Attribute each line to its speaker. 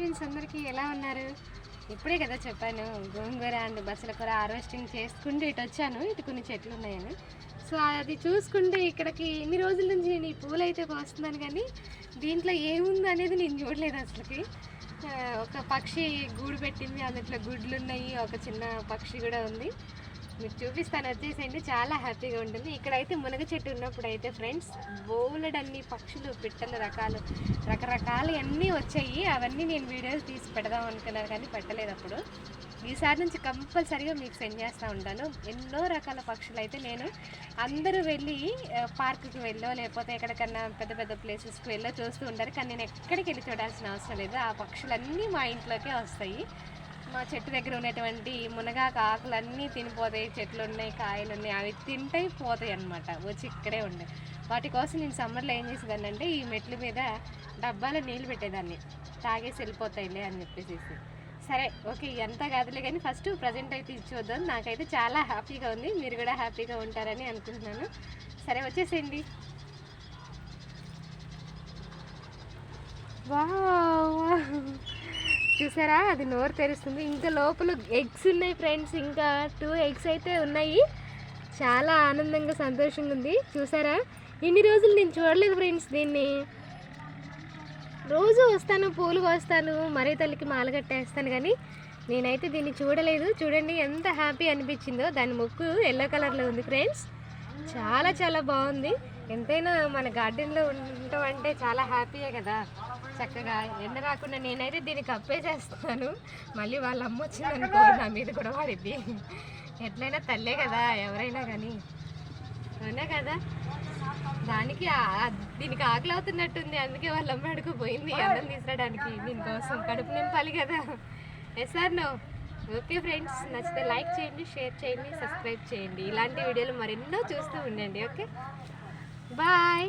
Speaker 1: Friends అందరికీ ఎలా ఉన్నారు? ఇప్పుడే కదా చెప్పాను గోంగూర అండ్ బస్సుల కూర హార్వెస్టింగ్ చేసుకుంటూ ఇటు వచ్చాను. ఇటు కొన్ని చెట్లు ఉన్నాయని. సో అది చూసుకుంటే ఇక్కడికి ఇన్ని రోజుల నుంచి నేను ఈ పూలు అయితే కోస్తున్నాను కానీ దీంట్లో ఏముంది అనేది నేను చూడలేదు అసలుకి. ఒక పక్షి గూడు పెట్టింది అందులో గుడ్లు ఉన్నాయి ఒక చిన్న పక్షి కూడా ఉంది. మీకు చూపిస్తాను వచ్చేసేయండి చాలా హ్యాపీగా ఉంటుంది. ఇక్కడైతే మునగ చెట్టు ఉన్నప్పుడు అయితే ఫ్రెండ్స్ బోలెడన్ని పక్షులు పిట్టలు రకాలు రకరకాలు అన్నీ వచ్చాయి. అవన్నీ నేను వీడియోస్ తీసి పెడదాం అనుకున్నాను కానీ పెట్టలేదు అప్పుడు. ఈసారి నుంచి కంపల్సరీగా మీకు సెండ్ చేస్తూ ఉంటాను. ఎన్నో రకాల పక్షులు అయితే నేను అందరూ వెళ్ళి పార్కుకి వెళ్ళో లేకపోతే ఎక్కడికన్నా పెద్ద పెద్ద ప్లేసెస్కి వెళ్ళో చూస్తూ ఉంటారు. కానీ నేను ఎక్కడికి వెళ్ళి చూడాల్సిన అవసరం లేదు. ఆ పక్షులన్నీ మా ఇంట్లోకే వస్తాయి. మా చెట్టు దగ్గర ఉన్నటువంటి మునగాకు ఆకులన్నీ తినిపోతాయి. చెట్లు ఉన్నాయి కాయలు ఉన్నాయి అవి తింటాయి పోతాయి అన్నమాట. వచ్చి ఇక్కడే ఉండే. వాటి కోసం నేను సమ్మర్లో ఏం చేసేదాన్ని అంటే ఈ మెట్ల మీద డబ్బాలో నీళ్ళు పెట్టేదాన్ని. తాగేసి వెళ్ళిపోతాయిలే అని చెప్పేసి సరే ఓకే ఎంత కాదులే కానీ ఫస్ట్ ప్రజెంట్ అయితే ఇచ్చేద్దాం నాకైతే చాలా హ్యాపీగా ఉంది. మీరు కూడా హ్యాపీగా ఉంటారని అనుకుంటున్నాను. సరే వచ్చేసేయండి. వావ్. చూసారా? అది నోరు తెరుస్తుంది. ఇంకా లోపల ఎగ్స్ ఉన్నాయి ఫ్రెండ్స్. ఇంకా టూ ఎగ్స్ అయితే ఉన్నాయి. చాలా ఆనందంగా సంతోషంగా ఉంది. చూసారా? ఇన్ని రోజులు నేను చూడలేదు ఫ్రెండ్స్ దీన్ని. రోజు వస్తాను పూలు కోస్తాను మరీ తల్లికి మాల కట్టేస్తాను కానీ నేనైతే దీన్ని చూడలేదు. చూడండి ఎంత హ్యాపీ అనిపించిందో. దాని ముక్కు ఎల్లో కలర్లో ఉంది ఫ్రెండ్స్. చాలా చాలా బాగుంది. ఎంతైనా మన గార్డెన్లో ఉండటం అంటే చాలా హ్యాపీయే కదా. చక్కగా ఎండ రాకుండా నేనైతే దీన్ని కప్పేసేస్తాను మళ్ళీ వాళ్ళ అమ్మ వచ్చిందనుకో నా మీద కూడా వాడిద్ది. ఎట్లయినా తల్లే కదా ఎవరైనా కానీ అవునా కదా? దానికి దీనికి ఆకలి అవుతున్నట్టుంది. అందుకే వాళ్ళ అమ్మ అడుగు పోయింది అన్నం తీసుకురావడానికి దీనికోసం. కడుపు నింపాలి కదా. Yes sir no? Okay friends నచ్చితే లైక్ చేయండి షేర్ చేయండి సబ్స్క్రైబ్ చేయండి. ఇలాంటి వీడియోలు మరెన్నో చూస్తూ ఉండండి ఓకే? బాయ్!